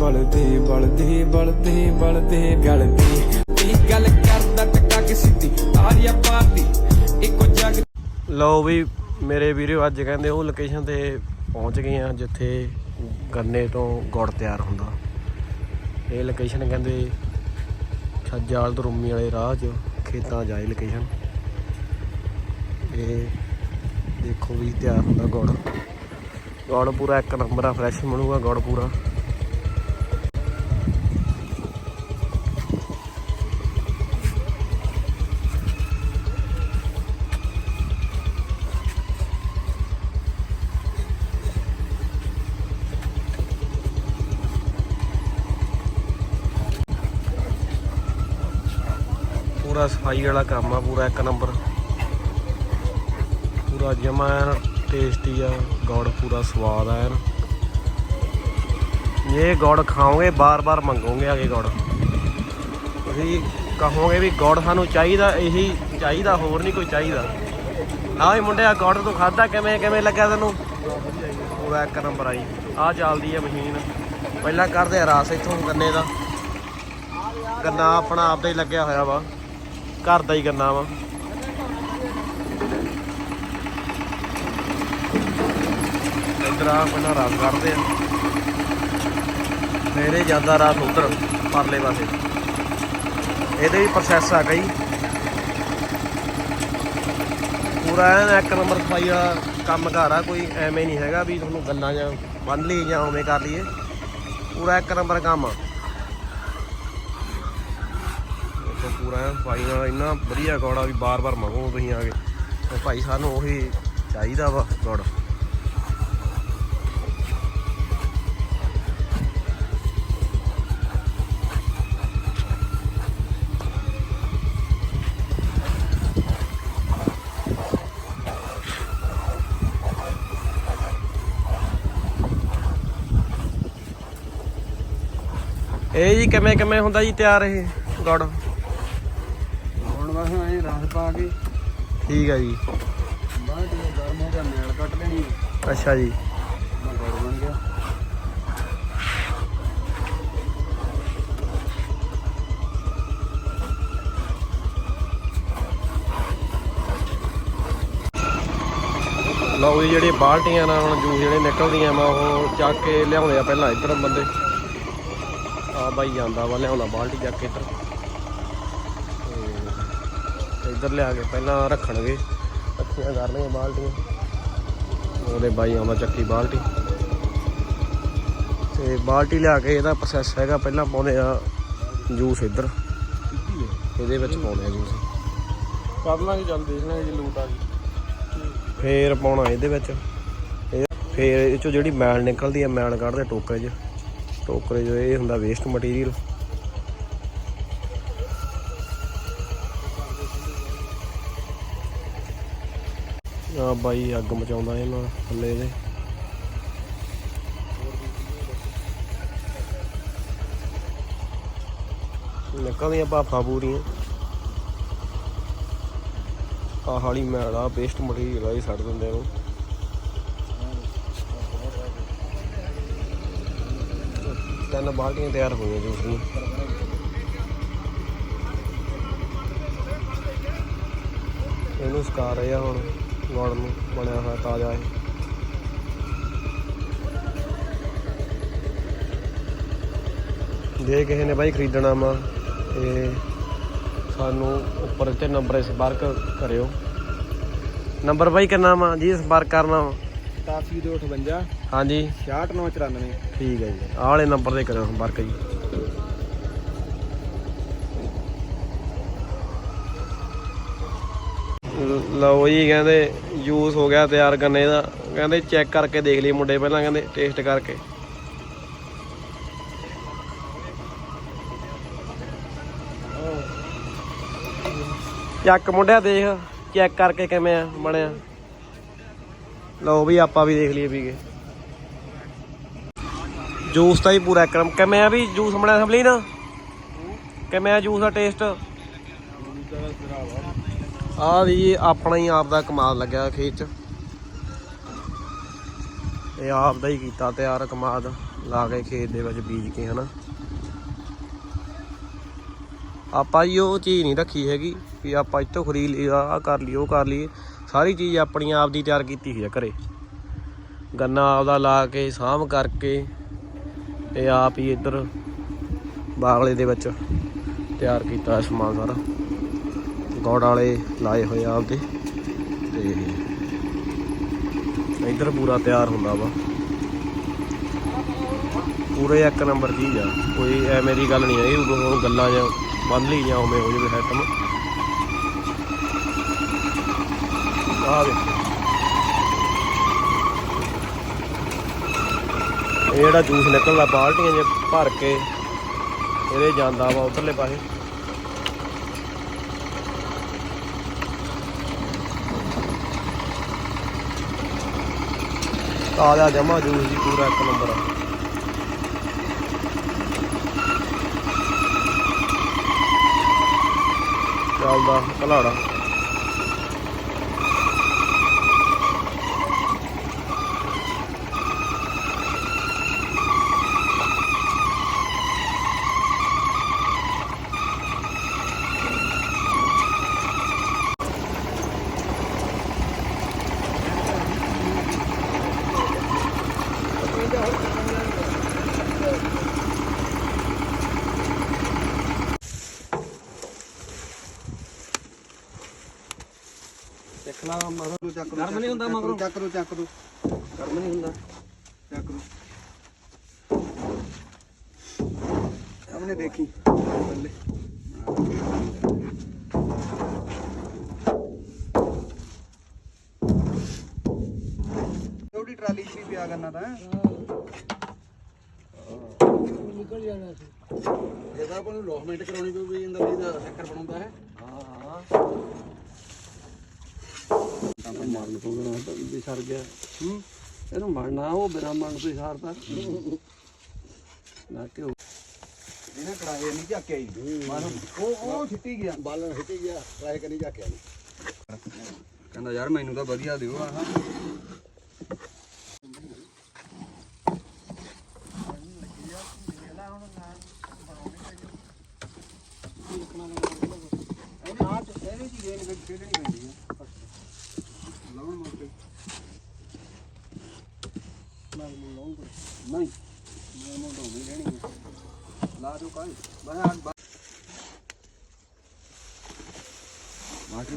ਬਲਦੇ ਬਲਦੇ ਬਲਦੇ ਬਲਦੇ, ਗਲਦੇ। ਤੀ ਗੱਲ ਕਰਦਾ ਟੱਕਾ ਕੇ ਸਿੱਧੀ ਤਾਰੀਆ ਪਾਤੀ ਇੱਕੋ ਜਗ। ਲਓ ਵੀ ਮੇਰੇ ਵੀਰੋ, ਅੱਜ ਕਹਿੰਦੇ ਉਹ ਲੋਕੇਸ਼ਨ ਤੇ ਪਹੁੰਚ ਗਏ ਆ ਜਿੱਥੇ ਗੰਨੇ ਤੋਂ ਗੁੜ ਤਿਆਰ ਹੁੰਦਾ। ਇਹ ਲੋਕੇਸ਼ਨ ਕਹਿੰਦੇ ਛੱਜਾਲ ਤੋਂ ਰੁੰਮੀ ਵਾਲੇ ਰਾਹ 'ਚ, ਖੇਤਾਂ ਜਾਏ ਲੋਕੇਸ਼ਨ ਇਹ ਦੇਖੋ ਵੀ ਤਿਆਰ ਹੁੰਦਾ ਗੁੜ। ਗੁੜ ਪੂਰਾ ਇੱਕ ਨੰਬਰ ਆ ਫਰੈਸ਼ ਬਣੂਗਾ ਗੁੜ ਪੂਰਾ। ਪੂਰਾ ਸਫ਼ਾਈ ਵਾਲਾ ਕੰਮ ਆ ਪੂਰਾ ਇੱਕ ਨੰਬਰ। ਪੂਰਾ ਜਮਾ ਐਨ ਟੇਸਟੀ ਆ, ਗੁੜ ਪੂਰਾ ਸਵਾਦ ਆ ਐਨ। ਇਹ ਗੁੜ ਖਾਓਗੇ, ਬਾਰ-ਬਾਰ ਮੰਗੋਗੇ ਆਗੇ ਗੁੜ। ਤੁਸੀਂ ਕਹੋਗੇ ਵੀ ਗੁੜ ਸਾਨੂੰ ਚਾਹੀਦਾ, ਇਹੀ ਚਾਹੀਦਾ, ਹੋਰ ਨਹੀਂ ਕੋਈ ਚਾਹੀਦਾ। ਆਹ ਵੀ ਮੁੰਡਿਆ, ਗੁੜ ਤੂੰ ਖਾਦਾ ਕਿਵੇਂ ਕਿਵੇਂ ਲੱਗਾ ਤੈਨੂੰ? ਪੂਰਾ ਇੱਕ ਨੰਬਰ ਆਈ ਆ ਚੱਲਦੀ ਆ ਮਸ਼ੀਨ। ਪਹਿਲਾਂ ਕਰਦੇ ਆ ਰਸ ਇੱਥੋਂ ਗੰਨੇ ਦਾ। ਗੰਨਾ ਆਪਣਾ ਆਪਦਾ ਹੀ ਲੱਗਿਆ ਹੋਇਆ ਵਾ। ਘਰ ਦਾ ਹੀ ਗੰਨਾ ਵਾ। ਇਧਰ ਆ ਪਹਿਲਾਂ ਰਸ ਕਰਦੇ ਆ। ਮੇਰੇ ਜ਼ਿਆਦਾ ਰਸ ਉਧਰ, ਪਰਲੇ ਪਾਸੇ। ਇਹਦੇ ਵੀ ਪ੍ਰੋਸੈਸ ਆ ਗਈ ਪੂਰਾ ਐਨ ਇੱਕ ਨੰਬਰ ਸਫ਼ਾਈ ਵਾਲਾ ਕੰਮ ਘਰ ਆ, ਕੋਈ ਐਵੇਂ ਨਹੀਂ ਹੈਗਾ ਵੀ ਤੁਹਾਨੂੰ ਗੰਨਾ ਜਾਂ ਬੰਨ ਲਈ ਜਾਂ ਉਵੇਂ ਕਰ ਲਈਏ। ਪੂਰਾ ਇੱਕ ਨੰਬਰ ਕੰਮ ਆ ਦੇਖੋ ਪੂਰਾ ਐਨ ਸਫ਼ਾਈ ਨਾਲ ਇੰਨਾ ਵਧੀਆ ਗੋੜਾ ਵੀ ਬਾਰ-ਬਾਰ ਮੰਗੋ ਤੁਸੀਂ ਆ ਕੇ। ਤੇ ਭਾਈ ਸਾਨੂੰ ਉਹੀ ਚਾਹੀਦਾ ਵਾ ਗੁੜ। ਇਹ ਜੀ ਕਿਵੇਂ ਕਿਵੇਂ ਹੁੰਦਾ ਜੀ ਤਿਆਰ ਇਹ ਗੁੜ? ਹੁਣ ਬਸ ਐਂ ਰਸ ਪਾ ਕੇ। ਠੀਕ ਹੈ ਜੀ। ਬਾਅਦ ਜਦੋਂ ਗਰਮ ਹੋ ਗਿਆ ਮੈਲ ਕੱਟ ਲੈਣੀ ਅੱਛਾ ਜੀ। ਬਣ ਗਿਆ। ਲਓ ਜੀ ਜਿਹੜੀ ਬਾਲਟੀਆਂ ਨਾਲ ਹੁਣ ਜੂਸ ਜਿਹੜੇ ਨਿਕਲਦੀਆਂ ਵਾ ਉਹ ਚੱਕ ਕੇ ਲਿਆਉਂਦੇ ਆ ਪਹਿਲਾਂ ਇੱਧਰ ਬੰਦੇ। ਆ ਬਾਈ ਜਾਂਦਾ ਵਾ ਲਿਆਉਂਦਾ ਬਾਲਟੀ ਚੱਕ ਕੇ ਇੱਧਰ ਤੇ ਇੱਧਰ ਲਿਆ ਕੇ ਪਹਿਲਾਂ ਰੱਖਣਗੇ। ਰੱਖੀਆਂ ਕਰਨਗੇ ਬਾਲਟੀਆਂ। ਉਹਦੇ ਬਾਈ ਆਉਂਦਾ ਚੱਕੀ ਬਾਲਟੀ। ਤੇ ਬਾਲਟੀ ਲਿਆ ਕੇ ਇਹਦਾ ਪ੍ਰੋਸੈਸ ਹੈਗਾ ਪਹਿਲਾਂ ਪਾਉਂਦੇ ਆ ਜੂਸ ਇੱਧਰ। ਇਹਦੇ ਵਿੱਚ ਪਾਉਂਦੇ ਆ ਜੂਸ ਕਰ ਲਾਂਗੇ ਚੱਲ ਦੇਖ ਲਾਂਗੇ ਜੇ ਲੂਟ ਆ ਗਈ। ਫੇਰ ਪਾਉਣਾ ਇਹਦੇ ਵਿੱਚ। ਫੇਰ ਇਹ ਚੋਂ ਜਿਹੜੀ ਮੈਲ ਨਿਕਲਦੀ ਹੈ ਮੈਲ ਕੱਢਦੇ ਟੋਕਰੇ 'ਚ। ਟੋਕਰੇ 'ਚ ਇਹ ਹੁੰਦਾ ਵੇਸਟ ਮਟੀਰੀਅਲ ਆ ਬਾਈ, ਅੱਗ ਮਚਾਉਂਦਾ ਇਹਨਾਂ ਥੱਲੇ ਇਹਦੇ। ਦੀਆਂ ਭਾਫਾਂ ਪੂਰੀਆਂ। ਆ ਵਾਲੀ ਮੈਲ ਆ ਵੇਸਟ ਮਟੀਰੀਅਲ ਆ ਇਹ ਛੱਡ ਦਿੰਦੇ ਇਹਨੂੰ ਤਿੰਨ ਬਾਲਟੀਆਂ ਤਿਆਰ ਹੋਈਆਂ ਜੂਸ ਦੀਆਂ। ਇਹਨੂੰ ਸੁਕਾ ਰਹੇ ਆ ਹੁਣ। ਗੁੜ ਨੂੰ ਬਣਿਆ ਹੋਇਆ ਤਾਜ਼ਾ ਇਹ ਜੇ ਕਿਸੇ ਨੇ ਬਾਈ ਖਰੀਦਣਾ ਵਾ ਤੇ ਸਾਨੂੰ ਉੱਪਰ ਤੇ ਨੰਬਰ ਸੰਪਰਕ ਕਰਿਓ। ਨੰਬਰ ਬਾਈ ਕਿੰਨਾ ਵਾ ਜੀ ਸੰਪਰਕ ਕਰਨਾ ਵਾ? 8258 ਹਾਂਜੀ। 6994 ਠੀਕ ਹੈ ਜੀ। ਆਹ ਵਾਲੇ ਨੰਬਰ ਤੇ ਕਰਿਓ ਸੰਪਰਕ ਜੀ ਲ- ਲਓ ਜੀ, ਕਹਿੰਦੇ ਜੂਸ ਹੋ ਗਿਆ ਤਿਆਰ ਗੰਨੇ ਦਾ। ਕਹਿੰਦੇ ਚੈੱਕ ਕਰਕੇ ਦੇਖ ਲਈ ਮੁੰਡੇ ਪਹਿਲਾਂ, ਕਹਿੰਦੇ ਟੇਸਟ ਕਰਕੇ। ਚੱਕ ਮੁੰਡਿਆ, ਦੇਖ ਚੈੱਕ ਕਰਕੇ ਕਿਵੇਂ ਆ, ਬਣਿਆ। ਲਓ ਵੀ, ਆਪਾਂ ਵੀ ਦੇਖ ਲਈਏ ਪੀ ਕੇ। ਜੂਸ ਤਾਂ ਹੀ ਪੂਰਾ ਇੱਕਦਮ ਕਿਵੇਂ ਆ ਵੀ ਜੂਸ ਬਣਿਆ ਸੰਭਲੀ ਨਾ? ਕਿਵੇਂ ਆ ਜੂਸ ਦਾ ਟੇਸਟ ਆਹ ਜੀ ਆਪਣਾ ਹੀ ਆਪ ਦਾ ਕਮਾਲ ਲੱਗਿਆ ਖੇਤ ਚ। ਇਹ ਆਪ ਦਾ ਹੀ ਕੀਤਾ ਤਿਆਰ ਕਮਾਦ, ਲਾ ਕੇ ਖੇਤ ਦੇ ਵਿੱਚ ਬੀਜ ਕੇ, ਹਨਾ। ਆਪਾਂ ਜੀ ਉਹ ਚੀਜ਼ ਨਹੀਂ ਰੱਖੀ ਹੈਗੀ ਵੀ ਆਪਾਂ ਇੱਥੋਂ ਖਰੀਦ ਲਈ ਆ ਕਰ ਲਈ, ਉਹ ਕਰ ਲਈ। ਸਾਰੀ ਚੀਜ਼ ਆਪਣੀ ਆਪ ਦੀ ਤਿਆਰ ਕੀਤੀ ਹੋਈ ਆ ਘਰੇ। ਗੰਨਾ ਆਪਦਾ ਲਾ ਕੇ, ਸਾਂਭ ਕਰਕੇ ਤੇ ਆਪ ਹੀ ਇੱਧਰ ਬਾਗਲੇ ਦੇ ਵਿੱਚ ਤਿਆਰ ਕੀਤਾ ਸਮਾਨ ਸਾਰਾ। ਗੋੜ ਵਾਲੇ ਲਾਏ ਹੋਏ ਆ ਆਪਦੇ। ਤੇ ਇੱਧਰ ਪੂਰਾ ਤਿਆਰ ਹੁੰਦਾ ਵਾ। ਪੂਰੇ ਇੱਕ ਨੰਬਰ ਚੀਜ਼ ਆ। ਕੋਈ ਐਵੇਂ ਦੀ ਗੱਲ ਨਹੀਂ ਹੈ ਇਹ ਗੱਲਾਂ ਜਾਂ ਬੰਨ ਲਈ ਜਾਂ ਉਵੇਂ ਹੋ ਜਾਵੇ ਆਈਟਮ ਆ ਇਹ ਜਿਹੜਾ ਜੂਸ ਨਿਕਲਦਾ, ਬਾਲਟੀਆਂ 'ਚ ਭਰ ਕੇ ਇਹਦੇ ਜਾਂਦਾ ਵਾ ਉਧਰਲੇ ਪਾਸੇ। ਤਾਜ਼ਾ ਜਮਾ ਜੂਸ ਜੀ ਪੂਰਾ ਇੱਕ ਨੰਬਰ ਆ। ਚੱਲਦਾ ਕਲਾੜਾ ਗਰਮ ਨਹੀਂ ਹੁੰਦਾ ਮਗਰੋਂ। ਚੱਕ ਦੋ ਚੱਕ ਦੋ ਗਰਮ ਨਹੀਂ ਹੁੰਦਾ। ਚੱਕ ਦੋ ਸਾਹਮਣੇ ਦੇਖੀ। ਬੱਲੇ ਛੋਟੀ ਟਰਾਲੀ 'ਚ ਪਿਆ ਕਰਨਾ ਤਾਂ। ਨਿਕਲ ਜਾਣਾ ਸੀ। ਇਹਦਾ ਆਪਾਂ ਨੂੰ ਲੋਸਮੈਂਟ ਕਰਾਉਣੀ ਪਊਗੀ ਅੰਦਰ ਇਹਦਾ ਚੱਕਰ ਬਣਾਉਂਦਾ ਹੈ। ਆਪਾਂ ਮਾਰਨ ਪਊਗਾ ਤਾਂ ਵੀ ਸਰ ਗਿਆ। ਹੂੰ? ਇਹਨੂੰ ਮਰਨਾ ਉਹ ਬਿਨਾ ਮਰਨ ਤੋਂ ਹੀ ਸਾਰਦਾ ਨਾ ਕਿ ਇਹਨਾਂ ਕੜਾਏ ਨਹੀਂ ਝਾਕਿਆ ਹੀ। ਮਾਨੂੰ ਉਹ ਉਹ ਛਿੱਟੀ ਗਿਆ। ਬਾਲਣ ਹਿੱਟ ਗਿਆ ਕੇ ਕਹਿੰਦਾ ਯਾਰ ਮੈਨੂੰ ਤਾਂ ਵਧੀਆ ਦਿਓ ਆਹ। ਇਹਦੇ ਚ ਗੇਮ ਵਿੱਚ ਖੇਡਣੀ ਪੈਂਦੀ ਆ ਲਾਉਣ ਮੌਕੇ ਨਹੀਂ ਮੈਂ ਮੋਟੋ ਨਹੀਂ ਰਹਿਣੀ ਲਾ ਦਿਓ ਕਾਈ ਬਣਾ ਮਾਸਟਰ